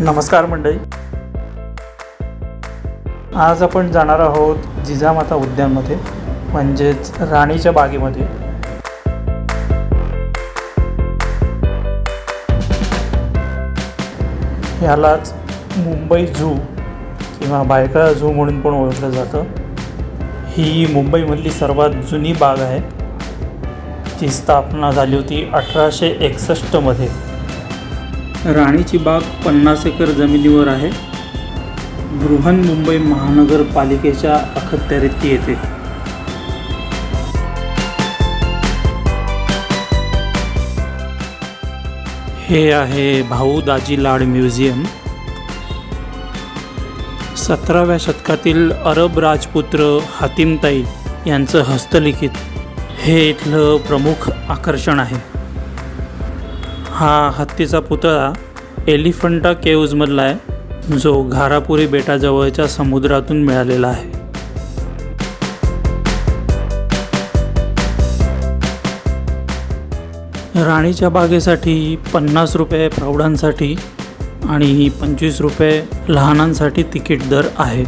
नमस्कार मंडळी. आज आपण जाणार आहोत जिजामाता उद्यानमध्ये म्हणजेच राणीच्या बागेमध्ये. ह्यालाच मुंबई झू किंवा भायखळा झू म्हणून पण ओळखलं जातं. ही मुंबईमधली सर्वात जुनी बाग आहे ती स्थापना झाली होती अठराशे एकसष्टमध्ये. राणीची बाग पन्नास एकर जमिनीवर आहे. बृहन्मुंबई महानगरपालिकेच्या अखत्यारीत ती येते. हे आहे भाऊ दाजी लाड म्युझियम. सतराव्या शतकातील अरब राजपुत्र हातिमताई यांचं हस्तलिखित. हे इथलं प्रमुख आकर्षण आहे. हा हत्तीचा पुतळा एलिफंटा केव्जमधला आहे जो घारापुरी बेटाजवळच्या समुद्रातून मिळालेला आहे. राणीच्या बागेसाठी पन्नास रुपये प्रौढांसाठी आणि पंचवीस रुपये लहानांसाठी तिकीट दर आहे.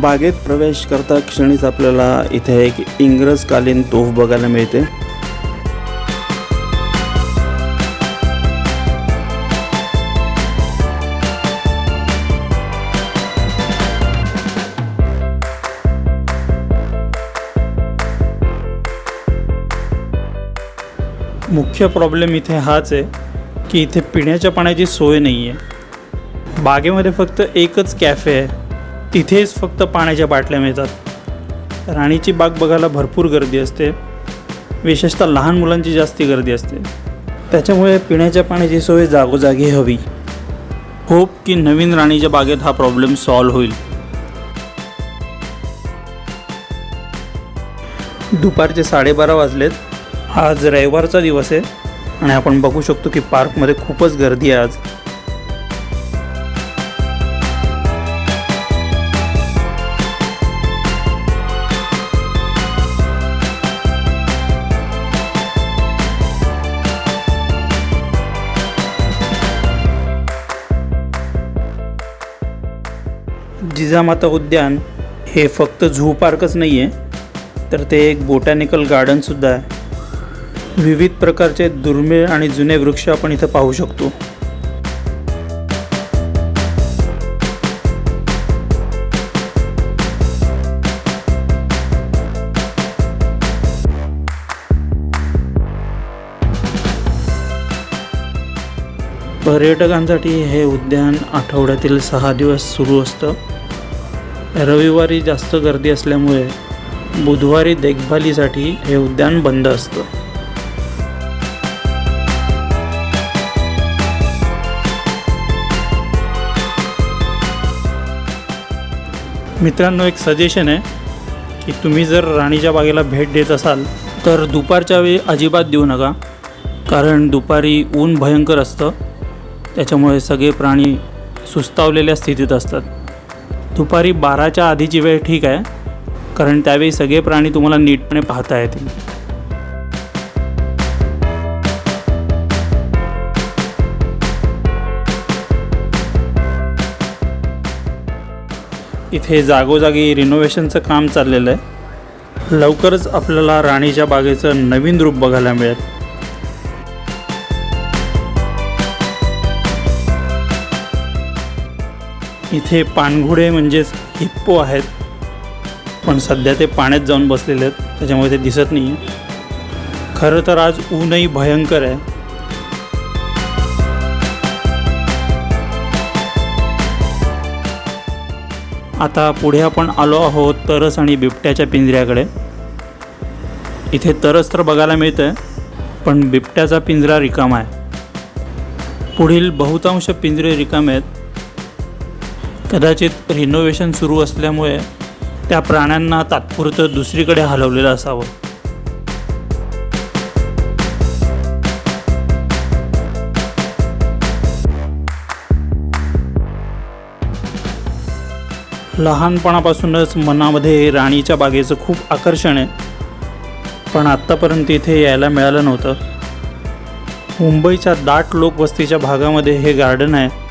बागेत प्रवेश करता क्षणीच आपल्याला इथे एक इंग्रजकालीन तोफ बघायला मिळते. मुख्य प्रॉब्लेम इथे हाच आहे की इथे पिण्याच्या पाण्याची सोय नाही आहे बागेमध्ये फक्त एकच कॅफे आहे. तिथेच फक्त पाण्याच्या बाटल्या मिळतात. राणीची बाग बघायला भरपूर गर्दी असते. विशेषतः लहान मुलांची जास्ती गर्दी असते. त्याच्यामुळे पिण्याच्या पाण्याची सोय जागोजागी हवी. होप की नवीन राणीच्या बागेत हा प्रॉब्लेम सॉल्व्ह होईल. दुपारचे साडेबारा वाजलेत. आज रविवारचा दिवस आहे आणि आपण बघू शकतो की पार्कमध्ये खूपच गर्दी आहे आज. जिजामाता उद्यान हे फक्त झू पार्कच नाही आहे तर ते एक बोटॅनिकल गार्डनसुद्धा आहे. विविध प्रकारचे दुर्मिळ आणि जुने वृक्ष आपण इथं पाहू शकतो. पर्यटकांसाठी हे उद्यान आठवड्यातील सहा दिवस सुरू असतं. रविवारी जास्त गर्दी असल्यामुळे बुधवारी देखभालीसाठी हे उद्यान बंद असतं. मित्रांनो एक सजेशन आहे की तुम्ही जर राणीच्या बागेला भेट देत असाल तर दुपारच्या वेळी अजिबात देऊ नका. कारण दुपारी ऊन भयंकर असतं. त्याच्यामुळे सगळे प्राणी सुस्तावलेल्या स्थितीत असतात. दुपारी बाराच्या आधीची वेळ ठीक आहे कारण त्यावेळी सगळे प्राणी तुम्हाला नीटपणे पाहता येतील. इथे जागोजागी रिनोव्हेशनचं काम चाललेलं आहे. लवकरच आपल्याला राणीच्या बागेचं नवीन रूप बघायला मिळेल. इथे पानघुडे म्हणजेच हिप्पो आहेत. पण सध्या ते पाण्यात जाऊन बसलेले आहेत. त्याच्यामुळे ते दिसत नाही खरं तर आज ऊनही भयंकर आहे. आता पुढे आपण आलो आहोत तरस आणि बिबट्याच्या पिंजऱ्याकडे. इथे तरस तर बघायला मिळतं आहे पण बिबट्याचा पिंजरा रिकामा आहे. पुढील बहुतांश पिंजरे रिकामे आहेत. कदाचित रिनोव्हेशन सुरू असल्यामुळे त्या प्राण्यांना तात्पुरतं दुसरीकडे हलवलेलं असावं. लहानपणापासूनच मनामध्ये राणीच्या बागेचं खूप आकर्षण आहे. पण आत्तापर्यंत इथे यायला मिळालं नव्हतं. मुंबईच्या दाट लोकवस्तीच्या भागामध्ये हे गार्डन आहे.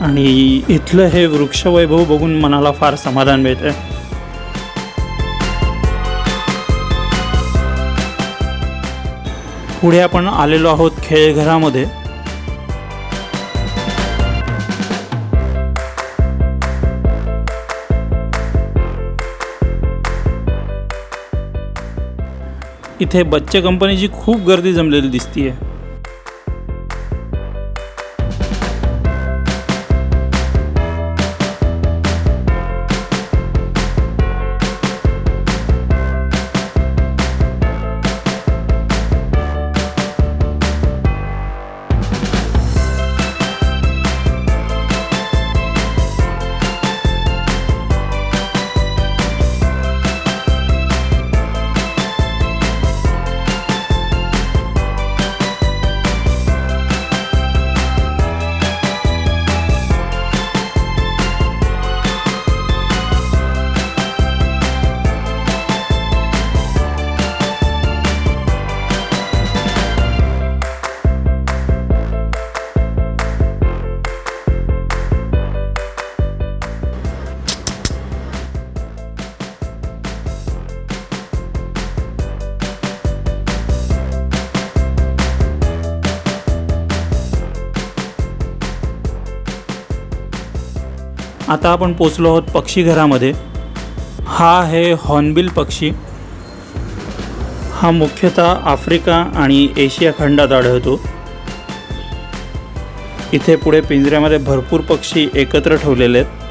आणि इथलं हे वृक्षवैभव बघून मनाला फार समाधान मिळतं पुढे आपण आलेलो आहोत खेळघरामध्ये. इथे बच्चे कंपनीची खूप गर्दी जमलेली दिसतीये. आता आपण पोचलो आहोत पक्षीघरामध्ये हा आहे हॉर्नबिल पक्षी. हा मुख्यतः आफ्रिका आणि एशिया खंडात आढळतो. इथे पुढे पिंजऱ्यामध्ये भरपूर पक्षी एकत्र ठेवलेले आहेत.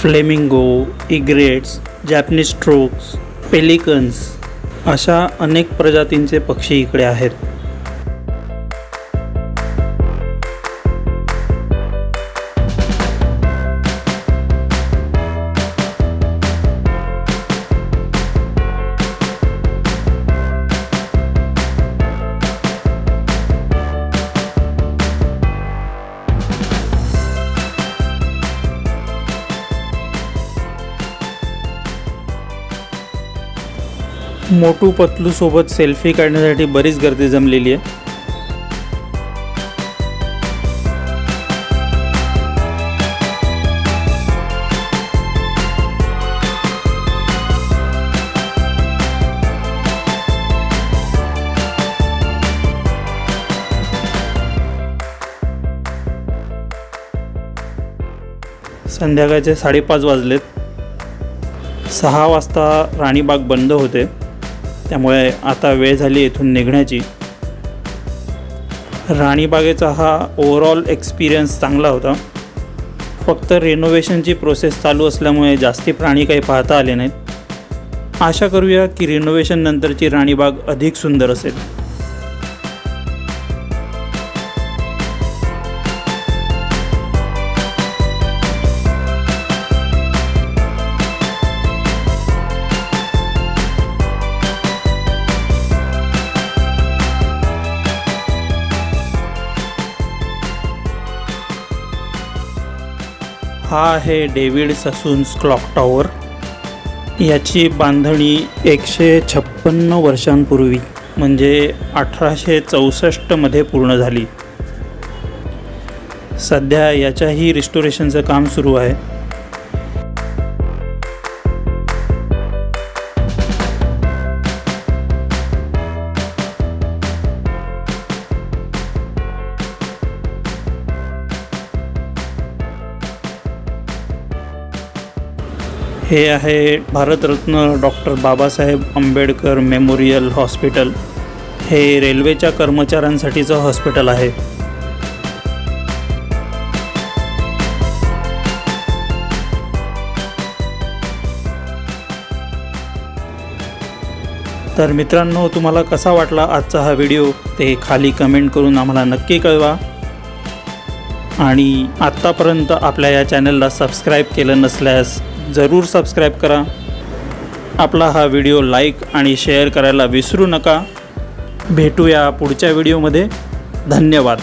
Flamingo egrets Japanese storks pelicans अशा अनेक प्रजातींचे पक्षी इकडे आहेत. मोटू पतलू सोबत सेल्फी काढण्यासाठी बरीच गर्दी जमलेली आहे. संध्याकाळचे साडेपाच वाजलेत. सहा वाजता राणीबाग बंद होते. त्यामुळे आता वेळ झाली इथून निघण्याची. राणीबागेचा हा ओव्हरऑल एक्सपिरियन्स चांगला होता. फक्त रिनोव्हेशनची प्रोसेस चालू असल्यामुळे जास्ती प्राणी काही पाहता आले नाहीत. आशा करूया की रिनोव्हेशननंतरची राणीबाग अधिक सुंदर असेल. हा आहे डेव्हिड ससून्स क्लॉक टॉवर याची बांधणी एकशे छप्पन्न वर्षांपूर्वी म्हणजे अठराशे चौसष्टमध्ये पूर्ण झाली. सध्या याच्याही रिस्टोरेशनचं काम सुरू आहे. हे आहे Bharat Ratna doctor Babasaheb Ambedkar memorial hospital. हे रेल्वेच्या कर्मचाऱ्यांसाठीचं हॉस्पिटल आहे. तर मित्रांनो तुम्हाला कसा वाटला आजचा हा व्हिडिओ? ते खाली कमेंट करून आम्हाला नक्की कळवा. आणि आत्तापर्यंत आपल्या या चॅनलला सबस्क्राईब केलं नसल्यास जरूर सबस्क्राईब करा. आपला हा व्हिडिओ लाईक आणि शेअर करायला विसरू नका. भेटूया पुढच्या व्हिडिओमध्ये धन्यवाद.